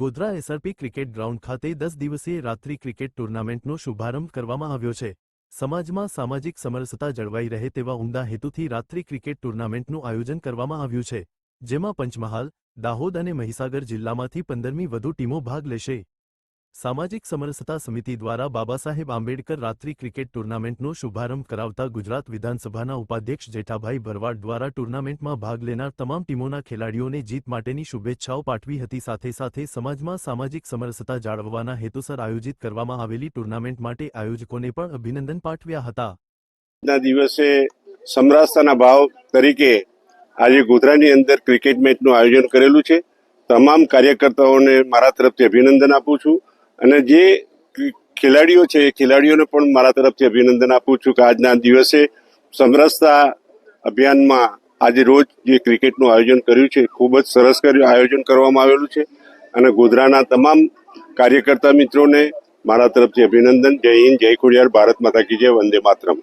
Godhra SRP cricket ground ખાતે દસ દિવસીય રાત્રિ ક્રિકેટ ટુર્નામેન્ટનો શુભારંભ કરવામાં આવ્યો છે. સમાજમાં સામાજિક સમરસતા જળવાઈ રહે તેવા ઉમદા હેતુથી રાત્રિ ક્રિકેટ ટુર્નામેન્ટનું આયોજન કરવામાં આવ્યું છે. જેમાં પંચમહાલ, દાહોદ અને મહીસાગર જિલ્લામાંથી પંદરમી વધુ ટીમો ભાગ લેશે. સામાજિક સમરસતા સમિતિ દ્વારા બાબાસાહેબ આંબેડકર રાત્રિ ક્રિકેટ ટુર્નામેન્ટનો શુભારંભ કરાવતા ગુજરાત વિધાનસભાના ઉપાધ્યક્ષ જેઠાભાઈ ભરવાડ દ્વારા ટુર્નામેન્ટમાં ભાગ લેનાર તમામ ટીમોના ખેલાડીઓને જીત માટેની શુભેચ્છાઓ પાઠવી હતી. સાથે સાથે સમાજમાં સામાજિક સમરસતા જાળવવાના હેતુસર આયોજિત કરવામાં આવેલી ટુર્નામેન્ટ માટે આયોજકોને પણ અભિનંદન પાઠવ્યા હતા. ના દિવસે સમરસતાના ભાવ તરીકે આજે ગોધરાની અંદર ક્રિકેટ મેચનું આયોજન કરેલું છે. તમામ કાર્યકર્તાઓને મારા તરફથી અભિનંદન આપું છું. અને જે ખેલાડીઓ છે, એ ખેલાડીઓને પણ મારા તરફથી અભિનંદન આપું છું કે આજના દિવસે સમરસતા અભિયાનમાં આજે રોજ જે ક્રિકેટનું આયોજન કર્યું છે ખૂબ જ સરસ કર્યું, આયોજન કરવામાં આવેલું છે. અને ગોધરાના તમામ કાર્યકર્તા મિત્રોને મારા તરફથી અભિનંદન. જય હિન્દ, જય ખોડિયાર, ભારત માતા કી જય, વંદે માતરમ.